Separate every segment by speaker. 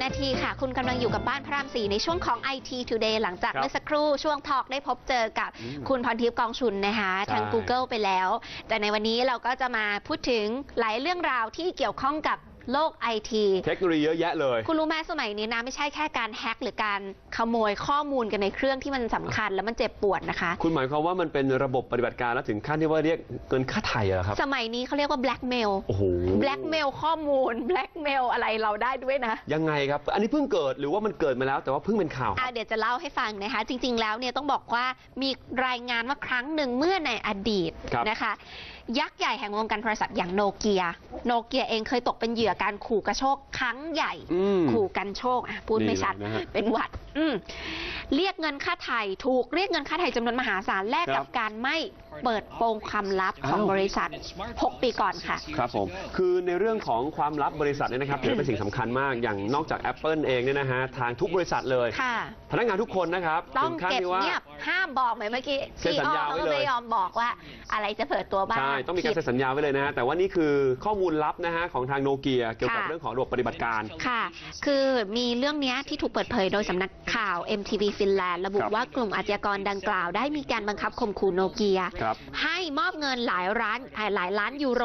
Speaker 1: 10นาทีค่ะ คุณกำลังอยู่กับบ้านพระรามสี่ในช่วงของ IT Today หลังจาก
Speaker 2: ครับ
Speaker 1: เมื่อสักครู่ช่วงทอกได้พบเจอกับ
Speaker 2: อืม
Speaker 1: คุณพรทิพย์กองชุนนะคะ
Speaker 2: ใช่
Speaker 1: ทาง Google ไปแล้ว แต่ในวันนี้เราก็จะมาพูดถึงหลายเรื่องราวที่เกี่ยวข้องกับ โลก IT
Speaker 2: เทคโนโลยีเยอะแยะเลย
Speaker 1: คุณรู้ไหมสมัยนี้นะไม่ใช่แค่การแฮ็กหรือการขโมยข้อมูลกันในเครื่องที่มันสำคัญแล้วมันเจ็บปวดนะคะ
Speaker 2: คุณหมายความว่ามันเป็นระบบปฏิบัติการแล้วถึงขั้นที่ว่าเรียกเงินค่าไถ่เหรอครับ
Speaker 1: สมัยนี้เขาเรียกว่า blackmail
Speaker 2: โอ้โห
Speaker 1: blackmail ข้อมูล blackmail อะไรเราได้ด้วยนะ
Speaker 2: ยังไงครับ อันนี้เพิ่งเกิดหรือว่ามันเกิดมาแล้วแต่ว่าเพิ่งเป็นข่าวค
Speaker 1: อะ
Speaker 2: รับ
Speaker 1: เดี๋ยวจะเล่าให้ฟังนะคะ จริง ๆ แล้วเนี่ยต้องบอกว่ามีรายงานว่าครั้งหนึ่งเมื่อในอดีต
Speaker 2: ครับ
Speaker 1: นะคะ ยักษ์ใหญ่แห่งวงการโทรศัพท์อย่างโนเกีย โนเกียเองเคยตกเป็นเหยื่อการขู่กระโชกครั้งใหญ่
Speaker 2: อืม
Speaker 1: ขู่กันโชคอะพูดไม่ชัด
Speaker 2: นี่เลยนะฮะ
Speaker 1: เป็นหวัด อืมเรียกเงินค่าไถ่ถูกเรียกเงินค่าไถ่จำนวนมหาศาลแลก
Speaker 2: ครั
Speaker 1: กับบการไม่เปิดโปงความลับของ
Speaker 2: อ้าว
Speaker 1: บริษัท 6 ปีก่อนค่ะ
Speaker 2: ครับผม คือในเรื่องของความลับบริษัทเนี่ยนะครับถือเป็นสิ่งสำคัญมาก อย่างนอกจาก Apple เองเนี่ยนะฮะ ทางทุกบริษัทเลย
Speaker 1: ค่ะ
Speaker 2: พนักงานทุกคนนะครับ
Speaker 1: ต้อง
Speaker 2: ถึขั้น
Speaker 1: เก็บ
Speaker 2: ที่ว่า
Speaker 1: เงียบ ห้ามบอกเหมือนเมื่อกี้
Speaker 2: เซ็นสัญญา
Speaker 1: เขา
Speaker 2: ไว้
Speaker 1: ก็
Speaker 2: เลย
Speaker 1: ไม่ยอมบอกว่าอะไรจะเปิดตัวบ้าง
Speaker 2: ใช่ ต้องมีการ
Speaker 1: ผิ
Speaker 2: เซ็
Speaker 1: ด
Speaker 2: นสัญญาไว้เลยนะฮะ แต่ว่านี่คือข้อมูลลับนะฮะของทางโนเกียเกี่ยวกับ
Speaker 1: ค่ะ
Speaker 2: เรื่องของระบบปฏิบัติการ
Speaker 1: ค่ะ คือมีเรื่องเนี้ยที่ถูกเปิดเผยโดยสำนักข่าว MTV Finland ระบุ
Speaker 2: ครับ
Speaker 1: ว่ากลุ่มอาชญากรดังกล่าวได้มีการบังคับข่มขู่โนเกีย
Speaker 2: ครับ
Speaker 1: ให้มอบเงินหลายร้านหลายล้านยูโร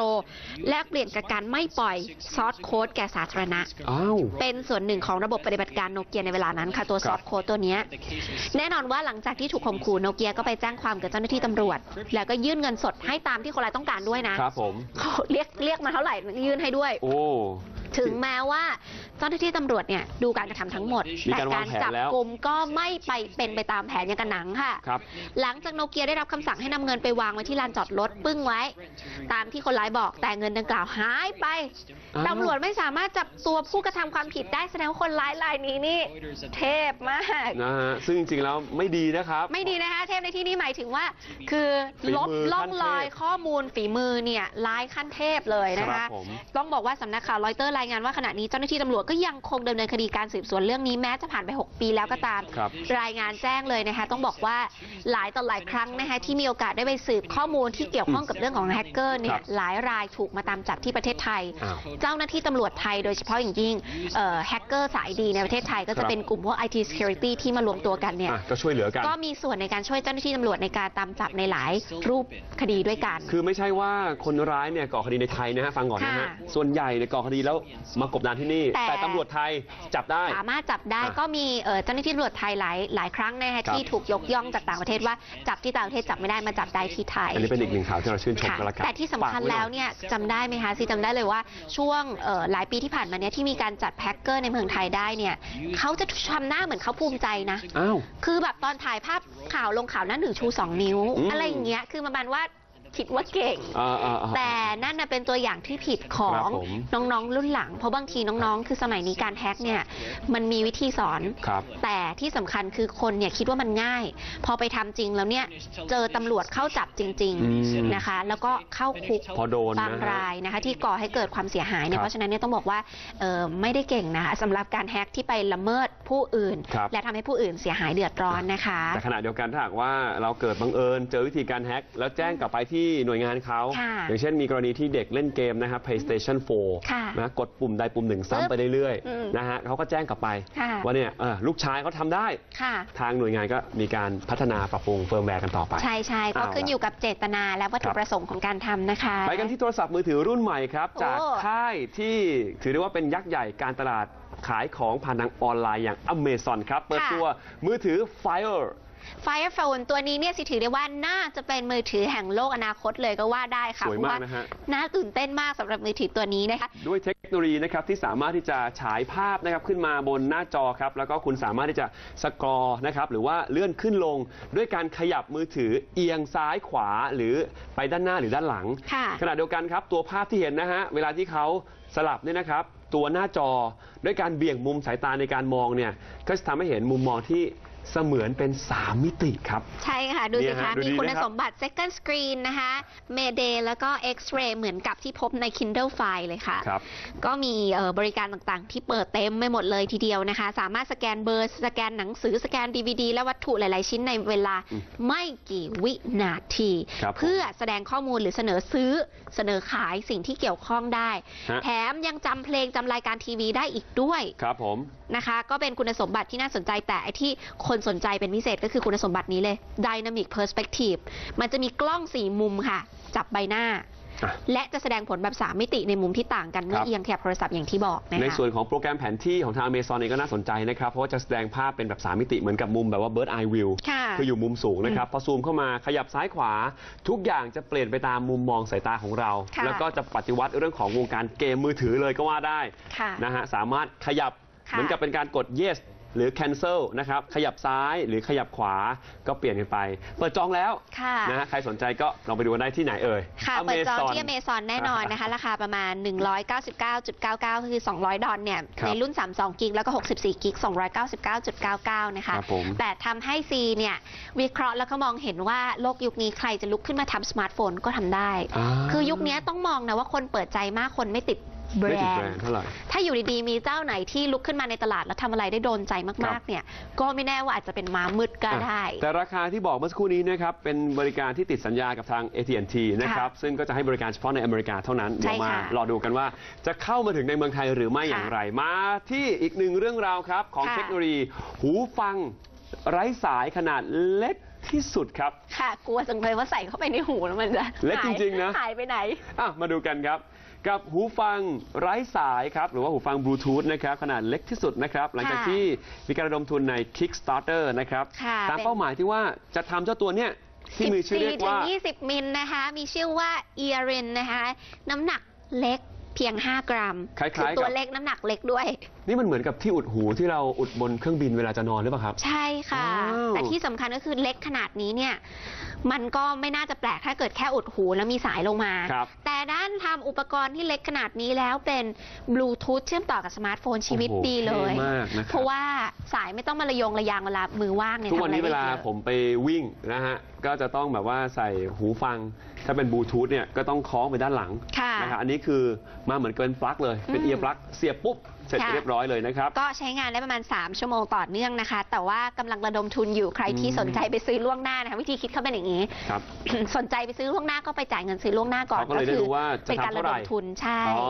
Speaker 1: แลกเปลี่ยนกับการไม่ปล่อยซอสโค้ดแก่สาธารณะ
Speaker 2: อ้าว
Speaker 1: เป็นส่วนหนึ่งของระบบปฏิบัติการโนเกียในเวลานั้นค่ะตัว
Speaker 2: ค
Speaker 1: ซ
Speaker 2: รั
Speaker 1: อบฟต์โค้ดตัวเนี้ยแน่นอนว่าหลังจากที่ถูกข่มขู่โนเกียก็ไปแจ้งความกับเจ้าหน้าที่ตำรวจ แล้วก็ยื่นเงินสดให้ตามที่คนร้ายต้องการด้วยนะครับ
Speaker 2: ผม
Speaker 1: เขาเรียกเรียกมาเท่าไหร่ยื่นให้ด้วย
Speaker 2: โอ้
Speaker 1: ถึงแม้ว่าเจ้าหน้าที่ตำรวจเนี่ยดูการกระทำทั้งหมด
Speaker 2: มี
Speaker 1: แต่
Speaker 2: การวางแผน
Speaker 1: จับ
Speaker 2: แล้ว
Speaker 1: กลุ่มก็ไม่ไปเป็นไปตามแผนอย่างกันหนังค่ะ
Speaker 2: ครับ
Speaker 1: หลังจากโนเกียได้รับคำสั่งให้นำเงินไปวางไว้ที่ลานจอดรถปึ้งไว้ ตามที่คนร้ายบอกแต่เงินดังกล่าวหายไป
Speaker 2: อ้าว
Speaker 1: ตำรวจไม่สามารถจับตัวผู้กระทำความผิดได้แสดงว่าคนร้ายรายนี้นี่ เทพมาก
Speaker 2: นะฮะซึ่งจริงๆแล้วไม่ดีนะครับ
Speaker 1: ไม่ดีนะคะเทพในที่นี้หมายถึงว่า คือ
Speaker 2: ฝี
Speaker 1: ลบ
Speaker 2: มือ
Speaker 1: ล่องลอย
Speaker 2: ขั้นเทพ
Speaker 1: ข้อมูลฝีมือเนี่ยร้ายขั้นเทพเลยนะ
Speaker 2: ครั
Speaker 1: คะ
Speaker 2: บผม
Speaker 1: ต้องบอกว่าสำนักข่าวรอยเตอร์รายงานว่าขณะนี้เจ้าหน้าที่ตำรวจก็ยังคงดำเนินคดีการสืบสวนเรื่องนี้แม้จะผ่านไป 6 ปีแล้วก็ตาม
Speaker 2: ครับ
Speaker 1: รายงานแจ้งเลยนะคะต้องบอกว่าหลายต่อหลายครั้งนะคะที่มีโอกาสได้ไปสืบข้อมูลที่เกี่ยวข้องกับเรื่องของแฮกเกอร์เนี่
Speaker 2: ค
Speaker 1: ย
Speaker 2: รับ
Speaker 1: หลายรายถูกมาตามจับที่ประเทศไทย
Speaker 2: อ้าว
Speaker 1: เจ้าหน้าที่ตำรวจไทยโดยเฉพาะอย่างยิ่งเอ่อแฮกเกอร์สายดีในประเทศไทยก็
Speaker 2: ครั
Speaker 1: จะ
Speaker 2: บ
Speaker 1: เป็นกลุ่มพวก IT security ที่มารวมตัวกันเนี่ย
Speaker 2: อะก็ช่วยเหลือกัน
Speaker 1: ก็มีส่วนในการช่วยเจ้าหน้าที่ตำรวจในการตามจับในหลายรูปคดีด้วยกัน
Speaker 2: คือไม่ใช่ว่าคนร้ายเนี่ยก่อคดีในไทยนะฮะฟังก่อนนะฮะ
Speaker 1: ค่ะ
Speaker 2: ส่วนใหญ่เนี่ยก่อคดีแล้วมากบดานที่นี่
Speaker 1: แต่
Speaker 2: แต่ตำรวจไทยจับได้
Speaker 1: สามารถจับได้
Speaker 2: อะ
Speaker 1: ก็มีเอ่อเจ้าหน้าที่ตำรวจไทยหลายหลายครั้งนะคะ
Speaker 2: ครับ
Speaker 1: ที่ถูกยกย่องจากต่างประเทศว่าจับที่ต่างประเทศจับไม่ได้มาจับได้ที่ไทย
Speaker 2: อันนี้เป็นอีกหนึ่งข่าวที่เราชื่นชม
Speaker 1: ค่ะ
Speaker 2: กันละกัน
Speaker 1: แต่ที่สำคัญ
Speaker 2: ฝากไแล้
Speaker 1: วเนี่ยจำได้ไหมคะซีจำได้เลยว่าช่วงเอ่อหลายปีที่ผ่านมาเนี่ยที่มีการจัดแพ็กเกอร์ในเมืองไทยได้เนี่ยเขาจะทำหน้าเหมือนเขาภูมิใจนะ
Speaker 2: อ้าว
Speaker 1: คือแบบตอนถ่ายภาพข่าวลงข่าวหนั่นถึงชูสองนิ้ว
Speaker 2: อืม
Speaker 1: อะไรอย่างเงี้ยคือประมาณว่า คิดว่าเก่ง
Speaker 2: อ่าอ่าอ่า
Speaker 1: แต่นั่นน่ะเป็นตัวอย่างที่ผิดของ
Speaker 2: ครับผม
Speaker 1: น้องๆ รุ่นหลัง เพราะบางทีน้องๆ คือสมัยนี้การแฮ็กเนี่ยมันมีวิธีสอน
Speaker 2: ครับ
Speaker 1: แต่ที่สำคัญคือคนเนี่ยคิดว่ามันง่าย พอไปทำจริงแล้วเนี่ยเจอตำรวจเข้าจับจริง
Speaker 2: อืม
Speaker 1: ๆนะคะ แล้วก็เข้าคุก
Speaker 2: พอโดน
Speaker 1: บาง
Speaker 2: นะฮะ
Speaker 1: รายนะคะ ที่ก่อให้เกิดความเสียหายเนี่
Speaker 2: ค
Speaker 1: ย
Speaker 2: รับ
Speaker 1: เพราะฉะนั้นเนี่ยต้องบอกว่าเออไม่ได้เก่งนะคะสำหรับการแฮ็กที่ไปละเมิดผู้อื่น
Speaker 2: ครับ
Speaker 1: และทำให้ผู้อื่นเสียหายเดือดร้อนนะคะ
Speaker 2: แต่ขณะเดียวกันถ้าหากว่าเราเกิดบังเอิญเจอวิธีการแฮ็กแล้วแจ้งกลับไปที่หน่วยงานเขา
Speaker 1: ค่ะ
Speaker 2: อย่างเช่นมีกรณีที่เด็กเล่นเกมนะครับ PlayStation
Speaker 1: ค่ะ
Speaker 2: 4นะกดปุ่มใดปุ่มหนึ่งซ้ำไปเรื่อย
Speaker 1: อืม
Speaker 2: ๆนะฮะเขาก็แจ้งกลับไป
Speaker 1: ค่ะ
Speaker 2: ว่าเนี่ยเออลูกชายเขาทำได้
Speaker 1: ค่ะ
Speaker 2: ทางหน่วยงานก็มีการพัฒนาปรับปรุงเฟิร์มแวร์กันต่อไป
Speaker 1: ใช่ใช่ก็
Speaker 2: เอา
Speaker 1: ขึ้น
Speaker 2: ล่ะ
Speaker 1: อยู่กับเจตนาและวัตถุ
Speaker 2: ครับ
Speaker 1: ประสงค์ของการทำนะคะ
Speaker 2: ไปกันที่โทรศัพท์มือถือรุ่นใหม่ครับ
Speaker 1: โอ้
Speaker 2: จากค่ายที่ถือได้ว่าเป็นยักษ์ใหญ่การตลาดขายของผ่านทางออนไลน์อย่าง Amazon ครับ เปิดตัวมือถือ Fire
Speaker 1: Fire Phone ตัวนี้เนี่ยสิถือได้ว่าน่าจะเป็นมือถือแห่งโลกอนาคตเลยก็ว่าได้ค่ะ
Speaker 2: สวย
Speaker 1: เพราะ
Speaker 2: มาก
Speaker 1: ว่า
Speaker 2: นะฮะ
Speaker 1: น่าตื่นเต้นมากสำหรับมือถือตัวนี้นะคะ
Speaker 2: ด้วยเทคโนโลยีนะครับที่สามารถที่จะฉายภาพนะครับขึ้นมาบนหน้าจอครับแล้วก็คุณสามารถที่จะสกรอร์นะครับหรือว่าเลื่อนขึ้นลง ด้วยการขยับมือถือเอียงซ้ายขวาหรือไปด้านหน้าหรือด้านหลัง
Speaker 1: ค่ะ
Speaker 2: ขณะเดียวกันครับ ตัวภาพที่เห็นนะฮะเวลาที่เขาสลับเนี่ยนะครับ ตัวหน้าจอด้วยการเบี่ยงมุมสายตาในการมองเนี่ยก็จะทำให้เห็นมุมมองที่ เสมือนเป็น 3 มิติครับ
Speaker 1: ใช่ค่ะ ดูสิ
Speaker 2: เนี่ย
Speaker 1: คะ
Speaker 2: ฮะดู
Speaker 1: มี
Speaker 2: ดี
Speaker 1: คุณ
Speaker 2: นะครับ
Speaker 1: สมบัติ second screen นะคะ Mayday แล้วก็ X-ray เหมือนกับที่พบใน Kindle File เลยค่ะ
Speaker 2: ครับ
Speaker 1: ก็มีเอ่อบริการต่างๆ ที่เปิดเต็มไม่หมดเลยทีเดียวนะคะ สามารถสแกนเบอร์ สแกนหนังสือ สแกน DVD และวัตถุหลาย ๆ ชิ้นในเวลา
Speaker 2: อืม
Speaker 1: ไม่กี่วินาที
Speaker 2: ครับผม
Speaker 1: เพื่อแสดงข้อมูลหรือเสนอซื้อเสนอขายสิ่งที่เกี่ยวข้องได้
Speaker 2: ฮะ
Speaker 1: แถมยังจำเพลงจำรายการทีวีได้อีกด้วย
Speaker 2: ครับผม
Speaker 1: นะคะ ก็เป็นคุณสมบัติที่น่าสนใจแต่ไอ้ที่คนสนใจเป็นพิเศษก็คือคุณสมบัตินี้เลย Dynamic Perspective มันจะมีกล้องสี่มุมค่ะ จับใบหน้า
Speaker 2: อะ
Speaker 1: และจะแสดงผลแบบ 3 มิติในมุมที่ต่างกันเมื่
Speaker 2: ค
Speaker 1: อ
Speaker 2: รับ
Speaker 1: เอียงแถบโทรศัพท์อย่างที่บอกนะคะ
Speaker 2: ในส่วนของโปรแกรมแผนที่ของทาง Amazon เองก็น่าสนใจนะครับ เพราะว่าจะแสดงภาพเป็นแบบ 3 มิติเหมือนกับมุมแบบว่า bird eye view
Speaker 1: ค่ะ
Speaker 2: คืออยู่มุมสูงนะครับ พอซูมเข้ามาขยับซ้ายขวา ทุกอย่างจะเปลี่ยนไปตามมุมมองสายตาของเรา
Speaker 1: ค่ะ
Speaker 2: แล้วก็จะปฏิวัติเรื่องของวงการเกมมือถือเลยก็ว่าได้
Speaker 1: ค่ะ
Speaker 2: นะฮะสามารถขยับ
Speaker 1: ค่ะ
Speaker 2: เหมือนกับเป็นการกด yes หรือ cancel นะครับ ขยับซ้ายหรือขยับขวาก็เปลี่ยนกันไป เปิดจองแล้ว
Speaker 1: ค่ะ
Speaker 2: นะฮะใครสนใจก็ลองไปดูกันได้ที่ไหนเอ่ย
Speaker 1: ค่ะ เปิดจอง
Speaker 2: Amazon
Speaker 1: ที่ Amazon แน่นอนนะคะ ราคาประมาณ 199.99 คือ 200 ดอลเนี่ย
Speaker 2: ครับ
Speaker 1: ในรุ่น 32 กิก แล้วก็ 64 กิก 299.99 นะคะ
Speaker 2: ครับผม
Speaker 1: แต่ทำให้ซีเนี่ย วิเคราะห์แล้วก็มองเห็นว่าโลกยุคนี้ใครจะลุกขึ้นมาทำสมาร์ทโฟนก็ทำได้าคือยุคนี้ต้องมองนะว่าคนเปิดใจมากคนไม่ติด แบร
Speaker 2: ไม่ติด
Speaker 1: น
Speaker 2: แบรน
Speaker 1: ด์
Speaker 2: ด์เท่าไหร่
Speaker 1: ถ้าอยู่ดีๆ มีเจ้าไหนที่ลุกขึ้นมาในตลาดแล้วทำอะไรได้โดนใจ
Speaker 2: ครั
Speaker 1: มาก
Speaker 2: บ
Speaker 1: ๆเนี่ย ก็ไม่แน่ว่าอาจจะเป็นม้ามืดก็ได้
Speaker 2: แต่ราคาที่บอกเมื่อสักครู่นี้นะครับเป็นบริการที่ติดสัญญากับทาง AT&T นะครับซึ่งก็จะให้บริการเฉพาะในอเมริกาเท่านั้น
Speaker 1: ใช่
Speaker 2: เดี๋ยวมา
Speaker 1: ค่ะ
Speaker 2: รอดูกันว่าจะเข้ามาถึงในเมืองไทยหรือไม่
Speaker 1: ค่ะ
Speaker 2: อย่างไร มาที่อีกหนึ่งเรื่องราวครับ ของ
Speaker 1: ค่ะ
Speaker 2: เทคโนโลยี หูฟังไร้สายขนาดเล็กที่สุดครับ
Speaker 1: ค่ะ กลัวจังเลยว่าใส่เข้าไปในหูแล้วมันจะ
Speaker 2: เล็ก
Speaker 1: หาย
Speaker 2: จริงๆนะ
Speaker 1: หายไปไหน
Speaker 2: อะมาดูกันครับ กับหูฟังไร้สายครับหรือว่าหูฟังบลูทูธนะครับขนาดเล็กที่สุดนะครับหลังจาก
Speaker 1: ค่ะ
Speaker 2: ที่มีการระดมทุนใน Kickstarter นะครับ
Speaker 1: ค่ะ
Speaker 2: ตาม
Speaker 1: เป็น
Speaker 2: เป้าหมายที่ว่าจะทำเจ้าตัวเนี้ยที่มีชื่อเรียกว่า
Speaker 1: 14ถึง20 มิลนะคะ มีชื่อว่าเอียรินนะคะ น้ำหนักเล็กเพียง 5 กรัม
Speaker 2: คล้ายๆ
Speaker 1: คือตัว
Speaker 2: กับ
Speaker 1: เล็กน้ำหนักเล็กด้วย
Speaker 2: นี่มันเหมือนกับที่อุดหูที่เราอุดบนเครื่องบินเวลาจะนอนหรือเปล่าครับ
Speaker 1: ใช่ค่ะ
Speaker 2: อ้าว
Speaker 1: แต่ที่สำคัญก็คือเล็กขนาดนี้เนี่ย มันก็ไม่น่าจะแปลกถ้าเกิดแค่อุดหูแล้วมีสายลงมา
Speaker 2: ครับ
Speaker 1: แต่ด้านทำอุปกรณ์ที่เล็กขนาดนี้แล้วเป็นบลูทูธเชื่อมต่อกับสมาร์ทโฟนชีวิต
Speaker 2: โอ้โห
Speaker 1: ดีเลย
Speaker 2: ท่มากนะค
Speaker 1: เพ
Speaker 2: รับ
Speaker 1: ราะว่าสายไม่ต้องมาระยงระยางเวลามือว่างเนี่ย
Speaker 2: ทุกวันนี้
Speaker 1: ทำ
Speaker 2: เว
Speaker 1: อะไร
Speaker 2: ลา
Speaker 1: ได้ยอะ
Speaker 2: ผมไปวิ่งนะฮะก็จะต้องแบบว่าใส่หูฟัง ถ้าเป็นบลูทูธเนี่ยก็ต้องคล้องไปด้านหลัง
Speaker 1: ค่ะ
Speaker 2: นะครับอันนี้คือมาเหมือนเป็นปลั๊กเลยเป็น
Speaker 1: อืม
Speaker 2: เอียร์ปลั๊กเสียบปุ๊บ เสร็จ
Speaker 1: ค่ะ
Speaker 2: เรียบร้อยเลยนะครับ
Speaker 1: ก็ใช้งานได้ประมาณ 3 ชั่วโมงต่อเนื่องนะคะ แต่ว่ากำลังระดมทุนอยู่ใครที่
Speaker 2: อืม
Speaker 1: สนใจไปซื้อล่วงหน้านะคะวิธีคิดเขาเป็นอย่างนี้
Speaker 2: ครับ
Speaker 1: สนใจไปซื้อล่วงหน้าก็ไปจ่ายเงินซื้อล่วงหน้าก่อน
Speaker 2: เขาก็เลยได้รู้ว่าจะ
Speaker 1: เป็นการ
Speaker 2: ทำ
Speaker 1: ระ
Speaker 2: เท่า
Speaker 1: ด
Speaker 2: ไหร่
Speaker 1: มทุนใช่
Speaker 2: อ๋อ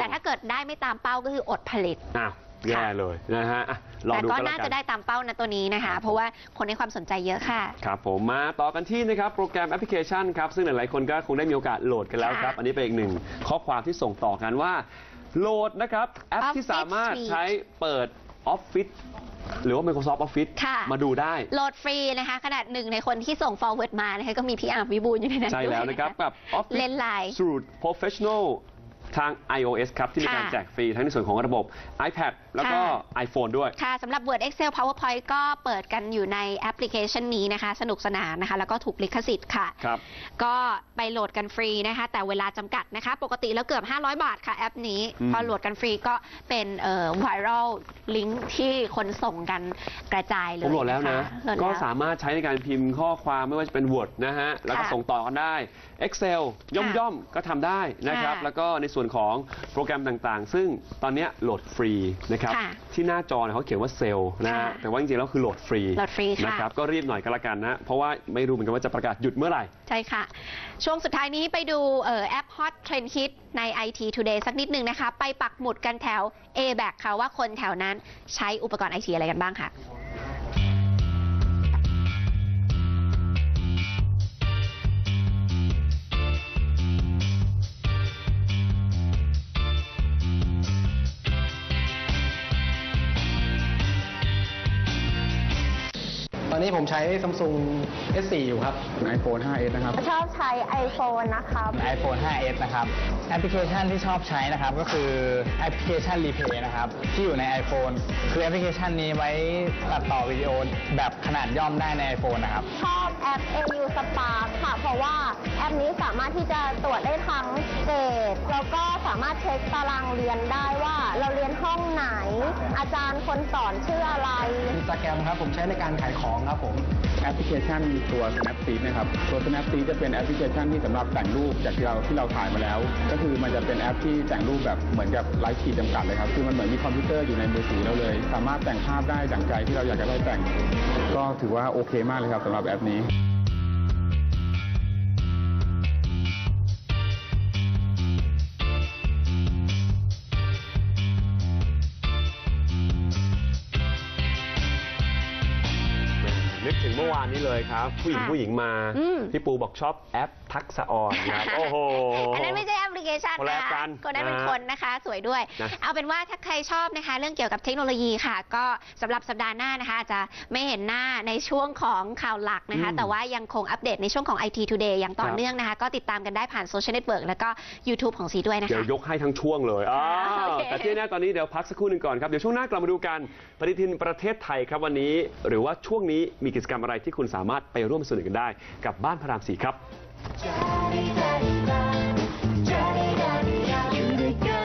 Speaker 1: แต่ถ้าเกิดได้ไม่ตามเป้าก็คืออดผลิต
Speaker 2: อ้าว แย่เลยนะฮะอะรอ
Speaker 1: แต่
Speaker 2: ดู
Speaker 1: ก็
Speaker 2: กัน
Speaker 1: น่า
Speaker 2: แล้วกั
Speaker 1: จะ
Speaker 2: น
Speaker 1: ได้ตามเป้านะตัวนี้นะคะ เพราะว่าคนให้ความสนใจเยอะค่ะ
Speaker 2: ครับผมมาต่อกันที่นะครับโปรแกรมแอปพลิเคชันครับซึ่งหลาย ๆ คนก็คงได้มีโอกาสโหลดกันแล้วครับ
Speaker 1: ค่ะ
Speaker 2: อันนี้เป็นอีกหนึ่งข้อความที่ส่งต่อกันว่า โหลดนะครับแอป
Speaker 1: Office
Speaker 2: ที่สามารถ
Speaker 1: Suite
Speaker 2: ใช้เปิด Office หรือว่า Microsoft Office
Speaker 1: ค่ะ
Speaker 2: มาดูได้
Speaker 1: โหลดฟรีนะคะ ขนาดหนึ่งในคนที่ส่ง forward มานะคะก็มีพี่อาร์มวิบูลย์อยู่ในนั้น
Speaker 2: ใช่แล้ว
Speaker 1: ด้วย
Speaker 2: นะครับ กับ Office
Speaker 1: เล่นไลน์
Speaker 2: Suite Professional ทาง iOS ครับ ที่มีการ
Speaker 1: ค่ะ
Speaker 2: แจกฟรีทั้งในส่วนของระบบ iPad แล้วก็
Speaker 1: ค่ะ
Speaker 2: iPhone ด้วย
Speaker 1: ค่ะสำหรับ Word Excel PowerPoint ก็เปิดกันอยู่ในแอปพลิเคชันนี้นะคะ สนุกสนานนะคะ แล้วก็ถูกลิขสิทธิ์ค่ะ
Speaker 2: ครับ
Speaker 1: ก็ไปโหลดกันฟรีนะคะ แต่เวลาจำกัดนะคะ ปกติแล้วเกือบ 500 บาทค่ะแอปนี้
Speaker 2: อืม
Speaker 1: พอโหลดกันฟรีก็เป็นเอ่อไวรัลลิงก์ที่คนส่งกันกระจายเลย
Speaker 2: ผมโหลดแล้วนะ
Speaker 1: คโหลด
Speaker 2: ก็
Speaker 1: แล้ว
Speaker 2: สามารถใช้ในการพิมพ์ข้อความไม่ว่าจะเป็น Word นะฮะ แล้วก็
Speaker 1: ค่ะ
Speaker 2: ส่งต่อกันได้ Excel ย่อม
Speaker 1: ค่ะ
Speaker 2: ย่อมๆก็ทำได้นะครับ
Speaker 1: ค่ะ
Speaker 2: แล้วก็ในส่วนของโปรแกรมต่างๆ ซึ่งตอนเนี้ยโหลดฟรีนะครับ
Speaker 1: ค่ะ
Speaker 2: ที่หน้าจอเนี่ยเขาเขียนว่าเซลล์นะฮะ
Speaker 1: ค่ะ
Speaker 2: แต่ว่าจริงๆแล้วคือโหลดฟรี
Speaker 1: โหลดฟรีค่ะ
Speaker 2: นะครับก็รีบหน่อยก็แล้วกันนะเพราะว่าไม่รู้เหมือนกันว่าจะประกาศหยุดเมื่อไหร่
Speaker 1: ใช่ค่ะ ช่วงสุดท้ายนี้ไปดูเอ่อแอป Hot Trend Hit ใน IT Today สักนิดหนึ่งนะคะ ไปปักหมุดกันแถว a b a c ค่ะว่าคนแถวนั้นใช้อุปกรณ์ไอทีอะไรกันบ้างค่ะ
Speaker 3: อนนี้ผมใช้ Samsung S4 อยู่ครับ
Speaker 4: iPhone 5s นะครับ
Speaker 5: ชอบใช้ iPhone นะครับ
Speaker 4: iPhone 5s นะครับ แอปพลิเคชันที่ชอบใช้นะครับ ก็คือแอปพลิเคชัน Replay นะครับ ที่อยู่ใน iPhone คือแอปพลิเคชันนี้ไว้ตัดต่อวิดีโอแบบขนาดย่อมได้ใน iPhone นะครับ
Speaker 5: ชอบแอป AU Spark ค่ะ เพราะว่าแอปนี้สามารถที่จะตรวจได้ทั้งเกรด แล้วก็สามารถเช็คตารางเรียนได้ว่าเราเรียนห้องไหน อาจารย์คนสอนชื่ออะไร
Speaker 3: อินสตาแกรมครับผมใช้ในการขายของครับผม
Speaker 6: แอปพลิเคชันตัว Snapseed นะครับ ตัว Snapseed จะเป็นแอปพลิเคชันที่สำหรับแต่งรูปจากที่เราที่เราถ่ายมาแล้ว ก็คือมันจะเป็นแอปที่แต่งรูปแบบเหมือนกับไร้ขีดจำกัดเลยครับ คือมันเหมือนมีคอมพิวเตอร์อยู่ในมือถือเราเลย สามารถแต่งภาพได้ดั่งใจที่เราอยากจะได้แต่ง ก็ถือว่าโอเคมากเลยครับสำหรับแอปนี้
Speaker 2: นึกถึงเมื่อวานนี้เลยครับ ผู้หญิง
Speaker 1: ค่ะ
Speaker 2: ผู้หญิงมา
Speaker 1: อืม
Speaker 2: พี่ปูบอกชอบแอปทักษะออนครับ โอ้โห
Speaker 1: อันนั้นไม่ใช่แอปพ ลิเคชัน
Speaker 2: คนละ
Speaker 1: นะ
Speaker 2: แอปกั
Speaker 1: คะ
Speaker 2: น
Speaker 1: คนนั้นเป็น
Speaker 2: นะ
Speaker 1: คนนะคะ สวยด้วย
Speaker 2: นะ
Speaker 1: เอาเป็นว่าถ้าใครชอบนะคะ เรื่องเกี่ยวกับเทคโนโลยีค่ะ ก็สำหรับสัปดาห์หน้านะคะอาจจะไม่เห็นหน้าในช่วงของข่าวหลักนะคะ
Speaker 2: อืม
Speaker 1: แต่ว่ายังคงอัปเดตในช่วงของ IT Today อย่างต่อ
Speaker 2: ครับ
Speaker 1: เนื่องนะคะ ก็ติดตามกันได้ผ่านโซเชียลเน็ตเวิร์กแล้วก็ YouTube ของซีด้วยนะ
Speaker 2: เดี๋ยว
Speaker 1: คะ
Speaker 2: ยกให้ทั้งช่วงเลยอ้า
Speaker 1: อ่าโอ
Speaker 2: ว
Speaker 1: เค
Speaker 2: แต่ที่แน่ตอนนี้เดี๋ยวพักสักครู่หนึ่งก่อนครับ เดี๋ยวช่วงหน้ากลับมาดูกันปฏิทินประเทศไทยครับวันนี้ หรือว่าช่วงนี้มีกิจกรรมอะไรที่คุณสามารถไปร่วมสนุกกันได้ กับบ้านพระรามสีครับ
Speaker 5: Daddy, daddy, daddy.